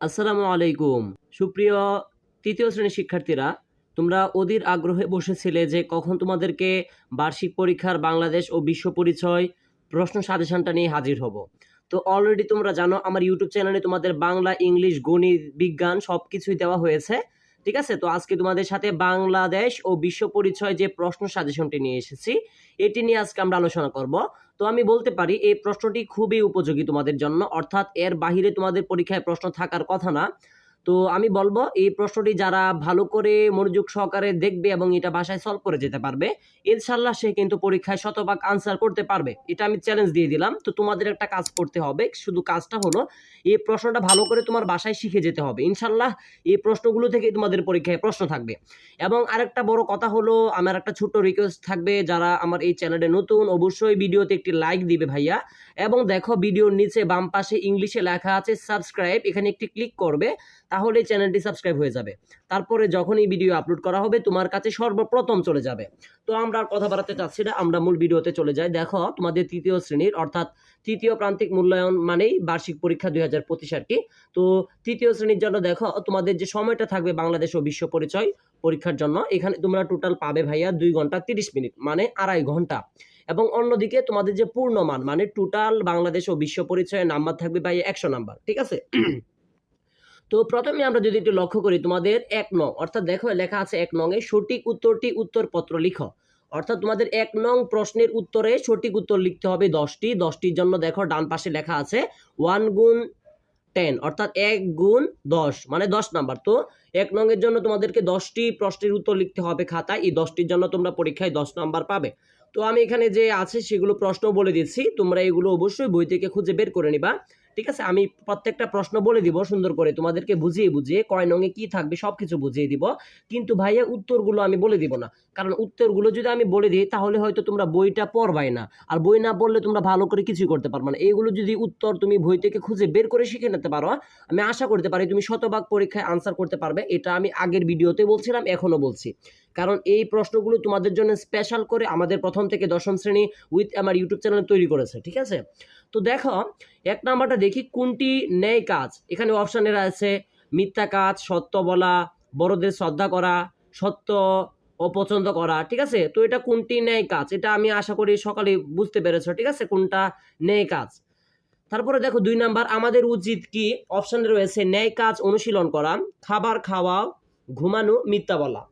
আসসালামু আলাইকুম। সুপ্রিয় তৃতীয় শ্রেণির শিক্ষার্থীরা, তোমরা অধীর আগ্রহে বসেছিলে যে কখন তোমাদেরকে বার্ষিক পরীক্ষার বাংলাদেশ ও বিশ্ব পরিচয় প্রশ্ন সাজেশনটা নিয়ে হাজির হব। তো অলরেডি তোমরা জানো, আমার ইউটিউব চ্যানেলে তোমাদের বাংলা, ইংলিশ, গণিত, বিজ্ঞান সব কিছুই দেওয়া হয়েছে। ঠিক আছে? তো আজকে তোমাদের সাথে বাংলাদেশ ও বিশ্ব পরিচয় যে প্রশ্ন সাজেশনটি নিয়ে এসেছি, এটি নিয়ে আজকে আমরা আলোচনা করব। তো আমি বলতে পারি, এই প্রশ্নটি খুবই উপযোগী তোমাদের জন্য, অর্থাৎ এর বাহিরে তোমাদের পরীক্ষায় প্রশ্ন থাকার কথা না। তো আমি বলব, এই প্রশ্নটি যারা ভালো করে মনোযোগ সহকারে দেখবে এবং এটা বাসায় সলভ করে যেতে পারবে, ইনশাল্লাহ সে কিন্তু পরীক্ষায় শতভাগ আনসার করতে পারবে। এটা আমি চ্যালেঞ্জ দিয়ে দিলাম। তো তোমাদের একটা কাজ করতে হবে, শুধু কাজটা হলো, এই প্রশ্নটা ভালো করে তোমার বাসায় শিখে যেতে হবে। ইনশাল্লাহ এই প্রশ্নগুলো থেকে তোমাদের পরীক্ষায় প্রশ্ন থাকবে। এবং আরেকটা বড় কথা হলো, আমার একটা ছোট্ট রিকোয়েস্ট থাকবে, যারা আমার এই চ্যানেলে নতুন, অবশ্যই ভিডিওতে একটি লাইক দিবে ভাইয়া। এবং দেখো, ভিডিওর নিচে বাম পাশে ইংলিশে লেখা আছে সাবস্ক্রাইব এখানে একটি ক্লিক করবে। তাহলে চ্যানেলটি সাবস্ক্রাইব হয়ে যাবে। তারপরে যখন এই ভিডিও আপলোড করা হবে, তোমার কাছে সর্বপ্রথম চলে যাবে। তো আমরা আর কথা বাড়াতে চাচ্ছি না, আমরা মূল ভিডিওতে চলে যাই। দেখো, তোমাদের তৃতীয় শ্রেণির, অর্থাৎ তৃতীয় প্রান্তিক মূল্যায়ন মানেই বার্ষিক পরীক্ষা দুই হাজার পঁচিশ আর কি। তো তৃতীয় শ্রেণির জন্য দেখো, তোমাদের যে সময়টা থাকবে বাংলাদেশ ও বিশ্ব পরিচয় পরীক্ষার জন্য, এখানে তোমরা টোটাল পাবে ভাইয়া দুই ঘণ্টা তিরিশ মিনিট মানে আড়াই ঘণ্টা। এবং অন্যদিকে তোমাদের যে পূর্ণমান মানে টোটাল বাংলাদেশ ও বিশ্ব পরিচয়ের নাম্বার থাকবে ভাই একশো নাম্বার ঠিক আছে? তো প্রথমে আমরা যদি একটু লক্ষ্য করি, তোমাদের এক নং, অর্থাৎ দেখো লেখা আছে এক নং এ, সঠিক উত্তরটি উত্তরপত্র লিখো। অর্থাৎ তোমাদের এক নং প্রশ্নের উত্তরে সঠিক উত্তর লিখতে হবে দশটি, দশটির জন্য দেখো ডান পাশে লেখা আছে ওয়ান গুণ টেন, অর্থাৎ এক গুণ দশ মানে দশ নাম্বার। তো এক নং এর জন্য তোমাদেরকে দশটি প্রশ্নের উত্তর লিখতে হবে খাতায়, এই দশটির জন্য তোমরা পরীক্ষায় দশ নাম্বার পাবে। তো আমি এখানে যে আছে সেগুলো প্রশ্ন বলে দিচ্ছি, তোমরা এগুলো অবশ্যই বই থেকে খুঁজে বের করে নিবা। ঠিক আছে? আমি প্রত্যেকটা প্রশ্ন বলে দিব, সুন্দর করে তোমাদেরকে বুঝিয়ে বুঝিয়ে কয় নঙে কি থাকবে সব কিছু বুঝিয়ে দিব। কিন্তু ভাইয়া উত্তরগুলো আমি বলে দিব না। কারণ উত্তরগুলো যদি আমি বলে দিই, তাহলে হয়তো তোমরা বইটা পড়বাই না। আর বই না পড়লে তোমরা ভালো করে কিছুই করতে পারবে না। এইগুলো যদি উত্তর তুমি বই থেকে খুঁজে বের করে শিখে নিতে পারো, আমি আশা করতে পারি তুমি শতভাগ পরীক্ষায় আনসার করতে পারবে। এটা আমি আগের ভিডিওতে বলছিলাম এখনও বলছি। কারণ এই প্রশ্নগুলো তোমাদের জন্য স্পেশাল করে আমাদের প্রথম থেকে দশম শ্রেণি উইথ আমার ইউটিউব চ্যানেল তৈরি করেছে, ঠিক আছে? তো দেখো, এক নাম্বারটা দেখি, কোনটি ন্যায় কাজ? এখানে অপশানের আছে, মিথ্যা কাজ, সত্য বলা, বড়দের শ্রদ্ধা করা, সত্য অপছন্দ করা, ঠিক আছে? তো এটা কোনটি ন্যায় কাজ? এটা আমি আশা করি সকালে বুঝতে পেরেছ, ঠিক আছে? কোনটা ন্যায় কাজ? তারপরে দেখো, দুই নাম্বার, আমাদের উচিত কি? অপশানে রয়েছে, ন্যায় কাজ অনুশীলন করা, খাবার খাওয়া ঘুমানো, মিথ্যা বলা।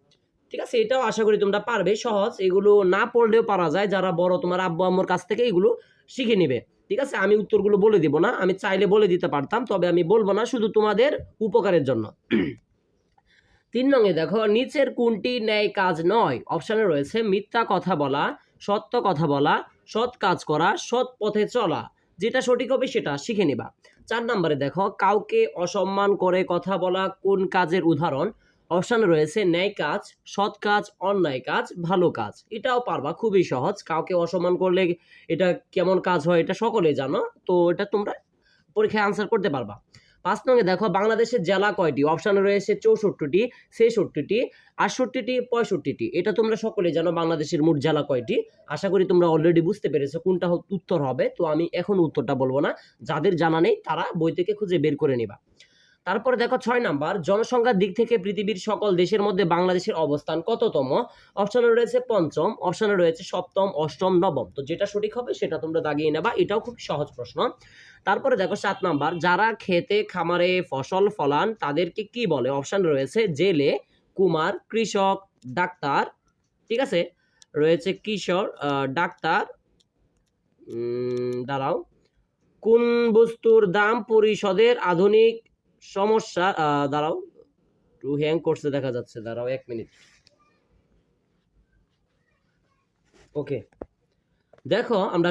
ঠিক আছে? এটাও আশা করি তোমরা পারবে, সহজ। এগুলো না পড়লেও পারা যায়, যারা বড়, তোমার আব্বু, আম্মুর কাছ থেকে এগুলো শিখে নেবে। ঠিক আছে? আমি উত্তরগুলো বলে দিব না। আমি চাইলে বলে দিতে পারতাম, তবে আমি বলব না, শুধু তোমাদের উপকারের জন্য। তিন নঙে দেখো, নিচের কোনটি ন্যায় কাজ নয়? অপশানে রয়েছে, মিথ্যা কথা বলা, সত্য কথা বলা, সৎ কাজ করা, সৎ পথে চলা। যেটা সঠিক হবে সেটা শিখে নিবা। চার নম্বরে দেখো, কাউকে অসম্মান করে কথা বলা কোন কাজের উদাহরণ? অপশানে রয়েছে ন্যায় কাজ, সৎ কাজ, অন্যায় কাজ, ভালো কাজ। এটাও পারবা, খুবই সহজ। কাউকে অসম্মান করলে এটা কেমন কাজ হয় এটা সকলে জানো। তো এটা তোমরা পরীক্ষায় আনসার করতে পারবা। পাঁচ নঙ্গে দেখো, বাংলাদেশের জেলা কয়টি? অপশানে রয়েছে চৌষট্টিটি, ছেষট্টিটি, আটষট্টিটি, পঁয়ষট্টিটি। এটা তোমরা সকলে জানো বাংলাদেশের মোট জেলা কয়টি। আশা করি তোমরা অলরেডি বুঝতে পেরেছ কোনটা উত্তর হবে। তো আমি এখন উত্তরটা বলব না। যাদের জানা নেই, তারা বই থেকে খুঁজে বের করে নিবা। তারপরে দেখো ছয় নাম্বার, জনসংখ্যার দিক থেকে পৃথিবীর সকল দেশের মধ্যে বাংলাদেশের অবস্থান কততম? অপশনে রয়েছে পঞ্চম অপশনে রয়েছে সপ্তম, অষ্টম, নবম। তো যেটা সঠিক হবে সেটা তোমরা দাগিয়ে নেবা, এটাও খুব সহজ প্রশ্ন। তারপরে দেখো সাত নাম্বার, যারা খেতে, খামারে, ফসল, ফলান, তাদেরকে কি বলে? অপশান রয়েছে জেলে, কুমার, কৃষক, ডাক্তার, ঠিক আছে? রয়েছে কিশোর ডাক্তার দাঁড়াও। কোন বস্তুর দাম পরিষদের আধুনিক সমস্যা দাঁড়াও, একটু হ্যাং করছে, দেখা যাচ্ছে, দাঁড়াও, এক মিনিট ওকে দেখো, আমরা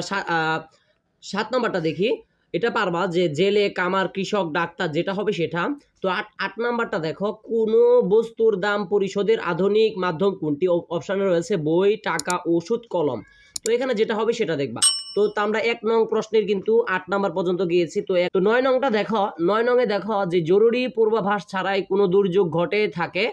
সাত নম্বরটা দেখি। এটা পারবা যে জেলে, কামার, কৃষক, ডাক্তার, যেটা হবে সেটা। তো আট আট নাম্বারটা দেখো, কোনো বস্তুর দাম পরিশোধের আধুনিক মাধ্যম কোনটি? অপশানে রয়েছে বই, টাকা, ওষুধ, কলম। তো এখানে যেটা হবে সেটা দেখবা। তো আমরা এক নং প্রশ্নের কিন্তু আট নম্বর পর্যন্ত গিয়েছি। তো তো নয় নংটা দেখো, নয় নংয়ে দেখো যে জরুরি পূর্বাভাস ছাড়াই কোনো দুর্যোগ ঘটে থাকে।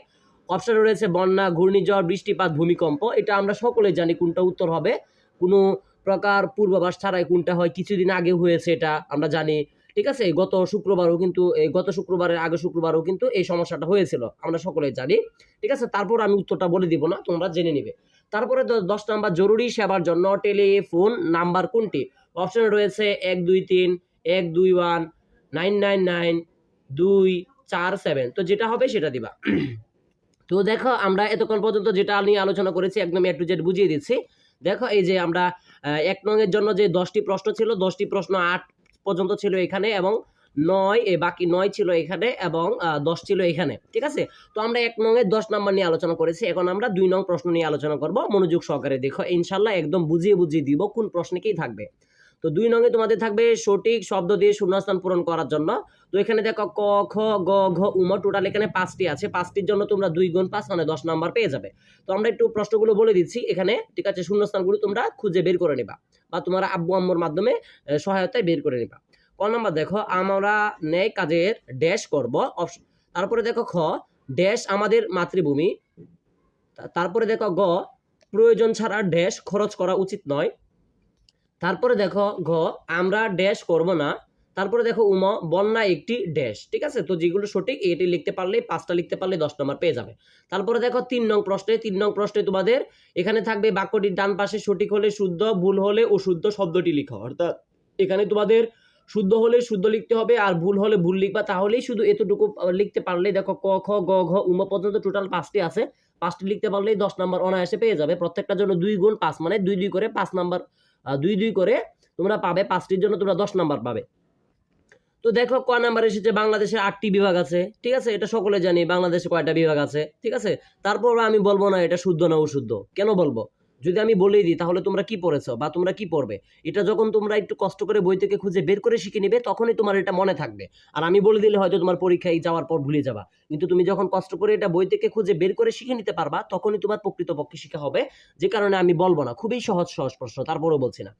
অপশন রয়েছে বন্যা, ঘূর্ণিঝড়, বৃষ্টিপাত, ভূমিকম্প। এটা আমরা সকলে জানি কোনটা উত্তর হবে। কোনো প্রকার পূর্বাভাস ছাড়াই কোনটা হয়, কিছুদিন আগে হয়েছে এটা, আমরা জানি। ঠিক আছে? গত শুক্রবারও কিন্তু, এই গত শুক্রবারের আগে শুক্রবারও কিন্তু এই সমস্যাটা হয়েছিল, আমরা সকলে জানি। ঠিক আছে? তারপর আমি উত্তরটা বলে দিব না, তোমরা জেনে নিবে। তারপরে দশ নাম্বার, জরুরি সেবার জন্য টেলিফোন নাম্বার কোনটি? অপশন রয়েছে এক দুই তিন, এক দুই ওয়ান, নাইন নাইন নাইন, দুই চার সেভেন। তো যেটা হবে সেটা দিবা। তো দেখো, আমরা এতক্ষণ পর্যন্ত যেটা নিয়ে আলোচনা করেছি, একদম এ টু জেড বুঝিয়ে দিচ্ছি। দেখো, এই যে আমরা এক নংয়ের জন্য যে দশটি প্রশ্ন ছিল, দশটি প্রশ্ন আট পর্যন্ত ছিল এখানে এবং নয়, এ বাকি নয় ছিল এখানে এবং দশ ছিল এখানে, ঠিক আছে? তো আমরা এক নং এর দশ নাম্বার নিয়ে আলোচনা করেছি, এখন আমরা দুই নং প্রশ্ন নিয়ে আলোচনা করব। মনোযোগ সহকারে দেখো, ইনশাল্লাহ একদম বুঝিয়ে বুঝিয়ে দিব কোন প্রশ্নে কি থাকবে। তো দুই নঙ্গে তোমাদের থাকবে সঠিক শব্দ দিয়ে শূন্যস্থান পূরণ করার জন্য। তো এখানে দেখো ক, খ, গ, ঘ, উম টোটাল এখানে পাঁচটি আছে। পাঁচটির জন্য তোমরা দুই গুণ পাঁচ মানে দশ নাম্বার পেয়ে যাবে। তো আমরা একটু প্রশ্নগুলো বলে দিচ্ছি। এখানে ঠিক আছে, শূন্যস্থানগুলো তোমরা খুঁজে বের করে নিবা বা তোমার আব্বু, আম্মুর মাধ্যমে সহায়তায় বের করে নিবা। ক নাম্বার দেখো, আমরা ন্যায় কাজের ড্যাশ করব। তারপরে দেখো খ ড্যাশ আমাদের মাতৃভূমি। তারপরে দেখো গ, প্রয়োজন ছাড়া ড্যাশ খরচ করা উচিত নয়। তারপরে দেখো ঘ, আমরা ড্যাশ করব না। তারপরে দেখো উম, বন্যা একটি ড্যাশ ঠিক আছে? তো যেগুলো সঠিক, এটি লিখতে পারলে পাঁচটা লিখতে পারলে দশ নম্বর পেয়ে যাবে। তারপরে দেখো তিন নং প্রশ্নে, তিন নং প্রশ্নে তোমাদের এখানে থাকবে বাক্যটির ডান পাশে সঠিক হলে শুদ্ধ, ভুল হলে অশুদ্ধ শব্দটি লিখো। অর্থাৎ এখানে তোমাদের শুদ্ধ হলে শুদ্ধ লিখতে হবে আর ভুল হলে ভুল লিখবা, তাহলেই শুধু এতটুকু লিখতে পারলে দেখো ক, খ, গ, ঘ, উম, পর্যন্ত টোটাল পাঁচটি আছে। পাঁচটি লিখতে পারলেই দশ নম্বর অনায়াসে পেয়ে যাবে। প্রত্যেকটার জন্য দুই গুণ পাঁচ মানে দুই দুই করে পাঁচ নাম্বার দুই দুই করে তোমরা পাবে, পাঁচটির জন্য তোমরা দশ নাম্বার পাবে। তো দেখো, ক নাম্বার এসেছে, বাংলাদেশের আটটি বিভাগ আছে, ঠিক আছে? এটা সকলে জানি, বাংলাদেশে কয়টা বিভাগ আছে, ঠিক আছে? তারপর আমি বলব না এটা শুদ্ধ না অশুদ্ধ। কেন বলব? যদি আমি বলে দিই, তাহলে তোমরা কি পড়েছো বা তোমরা কি পড়বে? এটা যখন তোমরা একটু কষ্ট করে বই থেকে খুঁজে বের করে শিখে নেবে, তখনই তোমার এটা মনে থাকবে। আর আমি বলে দিলে হয়তো তোমার পরীক্ষায় যাওয়ার পর ভুলে যাবা। কিন্তু তুমি যখন কষ্ট করে এটা বই থেকে খুঁজে বের করে শিখে নিতে পারবা, তখনই তোমার প্রকৃতপক্ষে শিখা হবে। যে কারণে আমি বলব না, খুবই সহজ সহজ প্রশ্ন, তারপরেও বলছি না।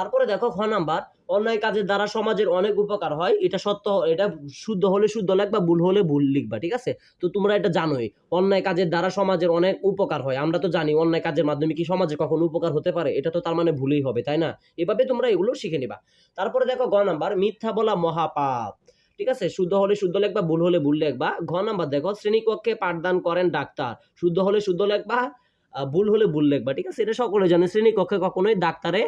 তারপরে দেখো খ নাম্বার, অন্যায় কাজের দ্বারা সমাজের অনেক উপকার হয়। এটা সত্য এটা শুদ্ধ হলে শুদ্ধ লিখবা ভুল হলে ভুল লিখবা, ঠিক আছে? তো তোমরা এটা জানোই, অন্যায় কাজের দ্বারা সমাজের অনেক উপকার হয়। আমরা তো জানি অন্যায় কাজের মাধ্যমে কি সমাজে কখন উপকার হতে পারে, এটা তো তার মানে ভুলই হবে, তাই না? এভাবে তোমরা এগুলো শিখে নিবা। তারপরে দেখো গ নাম্বার, মিথ্যা বলা মহাপাপ, ঠিক আছে? শুদ্ধ হলে শুদ্ধ লেখবা ভুল হলে ভুল লিখবা ঘ নাম্বার দেখো, শ্রেণীকক্ষে পাঠদান করেন ডাক্তার, শুদ্ধ হলে শুদ্ধ লিখবা ভুল হলে ভুল লেখবা, ঠিক আছে? এটা সকলে জানে, শ্রেণীকক্ষে কখনোই ডাক্তারে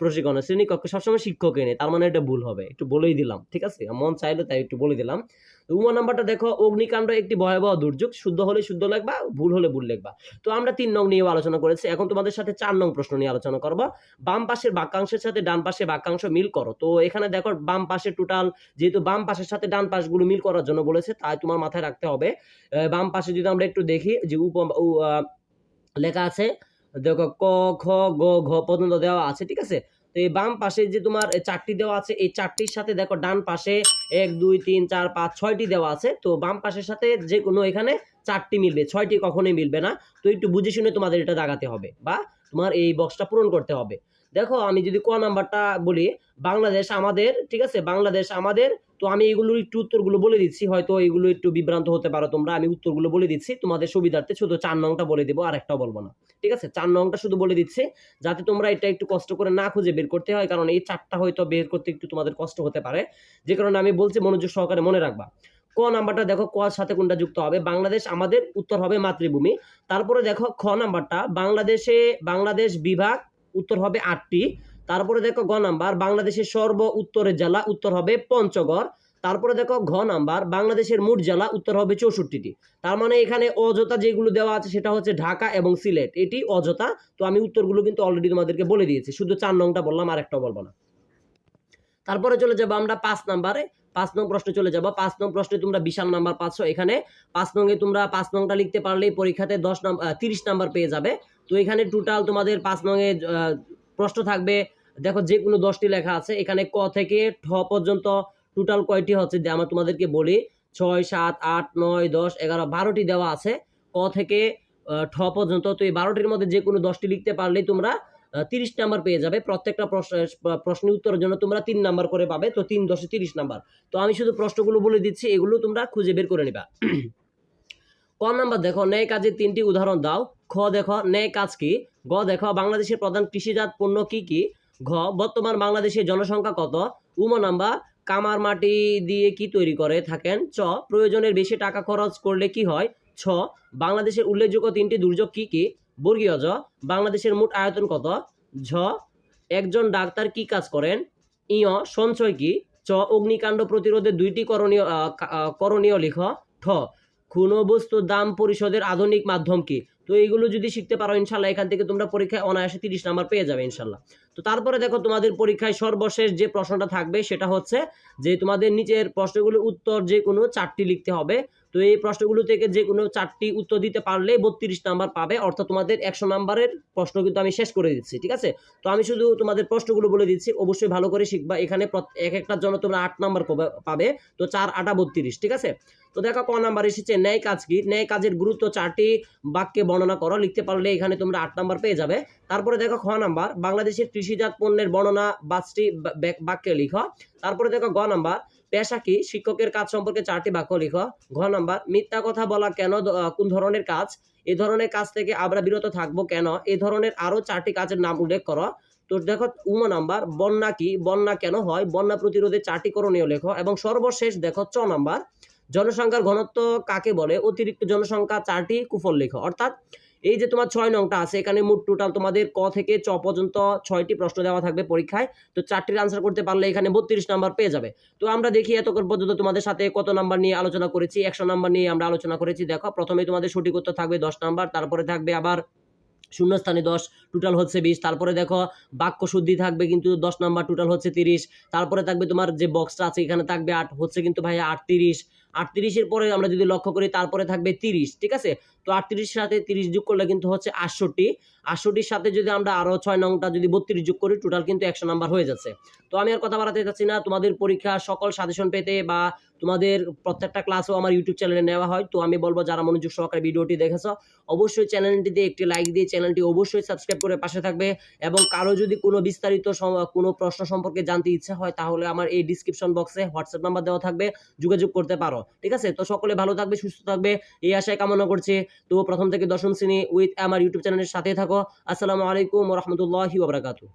প্রশিক্ষণ। শ্রেণীকক্ষে সবসময় শিক্ষক এনে, তার মানে এটা ভুল হবে। একটু বলেই দিলাম, ঠিক আছে? মন চাইলে তাই একটু বলে দিলাম। উমা নাম্বারটা দেখো, অগ্নিকাণ্ড একটি ভয়াবহ দুর্যোগ। শুদ্ধ হলে শুদ্ধ লিখবা, ভুল হলে ভুল লেখবা। তো আমরা তিন নং নিয়েও আলোচনা করেছি। এখন তোমাদের সাথে চার নং প্রশ্ন নিয়ে আলোচনা করব। বাম পাশের বাক্যাংশের সাথে ডান পাশে বাক্যাংশ মিল করো। তো এখানে দেখো, বাম পাশে টোটাল যেহেতু বাম পাশের সাথে ডান পাশগুলো মিল করার জন্য বলেছে, তাই তোমার মাথায় রাখতে হবে। বাম পাশে যদি আমরা একটু দেখি, যে উপ লেখা আছে, দেখো ক, খ, গ, ঘ পর্যন্ত দেওয়া আছে, ঠিক আছে? তো এই বাম পাশে যে তোমার চারটি দেওয়া আছে, এই চারটির সাথে দেখো ডান পাশে এক, দুই, তিন, চার, পাঁচ, ছয়টি দেওয়া আছে, তো বাম পাশের সাথে যে কোনো এখানে চারটি মিলবে, ছয়টি কখনোই মিলবে না। তো একটু বুঝে শুনে তোমাদের এটা দাগাতে হবে বা তোমার এই বক্সটা পূরণ করতে হবে। দেখো, আমি যদি ক নাম্বারটা বলি, বাংলাদেশ আমাদের, ঠিক আছে? বাংলাদেশ আমাদের, তো আমি এগুলোর একটু উত্তরগুলো বলে দিচ্ছি। হয়তো এগুলো একটু বিভ্রান্ত হতে পারো তোমরা। আমি উত্তরগুলো বলে দিচ্ছি। তোমাদের সুবিধার্থে শুধু চার নংটা বলে দেবো আর একটাও বলব না। ঠিক আছে? চার নংটা শুধু বলে দিচ্ছি, যাতে তোমরা এটা একটু কষ্ট করে না খুঁজে বের করতে হয়, কারণ এই চারটা হয়তো বের করতে একটু তোমাদের কষ্ট হতে পারে। যে কারণে আমি বলছি, মনোযোগ সহকারে মনে রাখবা। ক নাম্বারটা দেখো, ক সাথে কোনটা যুক্ত হবে? বাংলাদেশ আমাদের উত্তর হবে মাতৃভূমি। তারপরে দেখো, খ নাম্বারটা, বাংলাদেশে, বাংলাদেশ বিভাগ উত্তর হবে আটটি। তারপরে দেখো গ নাম্বার, বাংলাদেশের সর্ব উত্তরের জেলা উত্তর হবে পঞ্চগড়। তারপরে দেখো ঘ নাম্বার, বাংলাদেশের মোট জেলা উত্তর হবে চৌষট্টিটি। তার মানে এখানে অযথা যেগুলো দেওয়া আছে সেটা হচ্ছে ঢাকা এবং সিলেট। এটি অযথা। তো আমি উত্তরগুলো কিন্তু অলরেডি তোমাদেরকে বলে দিয়েছি। শুধু চার নংটা বললাম আর একটা বলব না। তারপরে চলে যাব আমরা পাঁচ নাম্বারে। পাঁচ নং প্রশ্নে চলে যাব। পাঁচ নং প্রশ্নে তোমরা বিশাল নাম্বার পাচ্ছ এখানে। পাঁচ নংয়ে তোমরা পাঁচ নংটা লিখতে পারলেই পরীক্ষাতে দশ নাম্বার তিরিশ নাম্বার পেয়ে যাবে। তো এখানে টোটাল তোমাদের পাঁচ আহ, প্রশ্ন থাকবে। দেখো যে কোনো দশটি লেখা আছে। এখানে ক থেকে ঠ পর্যন্ত টোটাল কয়টি হচ্ছে? যে আমরা তোমাদেরকে বলি ছয় সাত আট নয় দশ এগারো বারোটি দেওয়া আছে। ক থেকে ঠ পর্যন্ত। তো এই বারোটির মধ্যে যে কোনো দশটি লিখতে পারলেই তোমরা তিরিশ নাম্বার পেয়ে যাবে। প্রত্যেকটা প্রশ্ন প্রশ্নের উত্তরের জন্য তোমরা তিন নাম্বার করে পাবে। তো তিন দশে তিরিশ নাম্বার। তো আমি শুধু প্রশ্নগুলো বলে দিচ্ছি। এগুলো তোমরা খুঁজে বের করে নিবা। ক নাম্বার দেখো ন্যায় কাজের তিনটি উদাহরণ দাও। খ দেখো ন্যায় কাজ কি? গ দেখো, বাংলাদেশের প্রধান কৃষিজাত পণ্য কি কি? ঘ, বর্তমান বাংলাদেশের জনসংখ্যা কত? উম নাম্বার, কামার মাটি দিয়ে কি তৈরি করে থাকেন? চ, প্রয়োজনের বেশি টাকা খরচ করলে কি হয়? ছ, বাংলাদেশের উল্লেখযোগ্য তিনটি দুর্যোগ কি কি? বর্গীয় জ, বাংলাদেশের মোট আয়তন কত? ঝ, একজন ডাক্তার কি কাজ করেন? ইয় সঞ্চয় কি? চ, অগ্নিকাণ্ড প্রতিরোধে দুইটি করণীয় করণীয় লিখ। ঠ খুন বস্তুর দাম পরিশোধের আধুনিক মাধ্যম কি? তো এইগুলো যদি শিখতে পারো, ইনশাল্লাহ এখান থেকে তোমরা পরীক্ষায় অনায়াসে তিরিশ নাম্বার পেয়ে যাবে, ইনশাল্লাহ। তো তারপরে দেখো তোমাদের পরীক্ষায় সর্বশেষ যে প্রশ্নটা থাকবে, সেটা হচ্ছে যে তোমাদের নিচের প্রশ্নগুলোর উত্তর যে কোনো চারটি লিখতে হবে। তো এই প্রশ্নগুলো থেকে যে কোনো চারটি উত্তর দিতে পারলে বত্রিশ নাম্বার পাবে, অর্থাৎ তোমাদের একশো নাম্বারের প্রশ্ন কিন্তু আমি শেষ করে দিচ্ছি, ঠিক আছে? তো আমি শুধু তোমাদের প্রশ্নগুলো বলে দিচ্ছি, অবশ্যই ভালো করে শিখবা, এখানে এক একটার জন্য তোমরা আট নাম্বার পাবে- তো চার, আটা, বত্রিশ, ঠিক আছে? তো দেখো ক নাম্বার এসেছে, ন্যায় কাজ কি? ন্যায় কাজের গুরুত্ব চারটি বাক্যে বর্ণনা করো, লিখতে পারলে এখানে তোমরা আট নাম্বার পেয়ে যাবে। তারপরে দেখো খ নাম্বার, বাংলাদেশের কৃষিজাত পণ্যের বর্ণনা পাঁচটি বাক্যে লিখো। তারপরে দেখো গ নাম্বার পেশা কি? শিক্ষকের কাজ সম্পর্কে চারটি বাক্য লিখো। ঘ নাম্বার, মিথ্যা কথা বলা কেন কোন ধরনের কাজ? এই ধরনের কাজ থেকে আমরা বিরত থাকব কেন? এই ধরনের আরও চারটি কাজের নাম উল্লেখ করো। তো দেখো, উম নাম্বার, বন্যা কি? বন্যা কেন হয়? বন্যা প্রতিরোধে চারটি করণীয় লেখো। এবং সর্বশেষ দেখো, চ নাম্বার, জনসংখ্যার ঘনত্ব কাকে বলে? অতিরিক্ত জনসংখ্যা চারটি কুফল লেখো। অর্থাৎ এই যে তোমার ছয় নংটা আছে, এখানে মোট টোটাল তোমাদের ক থেকে চ পর্যন্ত ছয়টি প্রশ্ন দেওয়া থাকবে পরীক্ষায়। তো চারটির আনসার করতে পারলে এখানে বত্রিশ নাম্বার পেয়ে যাবে। তো আমরা দেখি এতক্ষণ পর্যন্ত তোমাদের সাথে কত নাম্বার নিয়ে আলোচনা করেছি, একশো নাম্বার নিয়ে আমরা আলোচনা করেছি। দেখো, প্রথমে তোমাদের সঠিক উত্তর থাকবে দশ নাম্বার তারপরে থাকবে আবার শূন্যস্থানে দশ টোটাল হচ্ছে বিশ। তারপরে দেখো, বাক্য শুদ্ধি থাকবে কিন্তু দশ নাম্বার টোটাল হচ্ছে তিরিশ। তারপরে থাকবে তোমার যে বক্সটা আছে, এখানে থাকবে আট, হচ্ছে কিন্তু ভাই আটত্রিশ। আটত্রিশের পরে আমরা যদি লক্ষ্য করি, তারপরে থাকবে তিরিশ, ঠিক আছে? তো আটত্রিশের সাথে তিরিশ যোগ করলে কিন্তু হচ্ছে আটষট্টি। আটষট্টির সাথে যদি আমরা আরও ছয় নংটা যদি বত্রিশ যোগ করি টোটাল কিন্তু একশো নাম্বার হয়ে যাচ্ছে। তো আমি আর কথা বাড়াতে চাচ্ছি না, তোমাদের পরীক্ষা সকল সাজেশন পেতে বা তোমাদের প্রত্যেকটা ক্লাসও আমার ইউটিউব চ্যানেলে নেওয়া হয়, তো আমি বলব যারা মনোযোগ সহকারে ভিডিওটি দেখেছ, অবশ্যই চ্যানেলটিতে একটি লাইক দিয়ে চ্যানেলটি অবশ্যই সাবস্ক্রাইব করে পাশে থাকবে এবং কারও যদি কোনো বিস্তারিত কোনো প্রশ্ন সম্পর্কে জানতে ইচ্ছা হয়, তাহলে আমার এই ডিসক্রিপশন বক্সে হোয়াটসঅ্যাপ নাম্বার দেওয়া থাকবে, যোগাযোগ করতে পারো। ঠিক আছে? তো সকলে ভালো থাকবে, সুস্থ থাকবে, এই আশায় কামনা করছি। তো প্রথম থেকে দশম শ্রেণি উইথ আমার ইউটিউব চ্যানেলের সাথে থাকো। আসসালামু আলাইকুম রহমতুল্লাহি ওবরাকাতু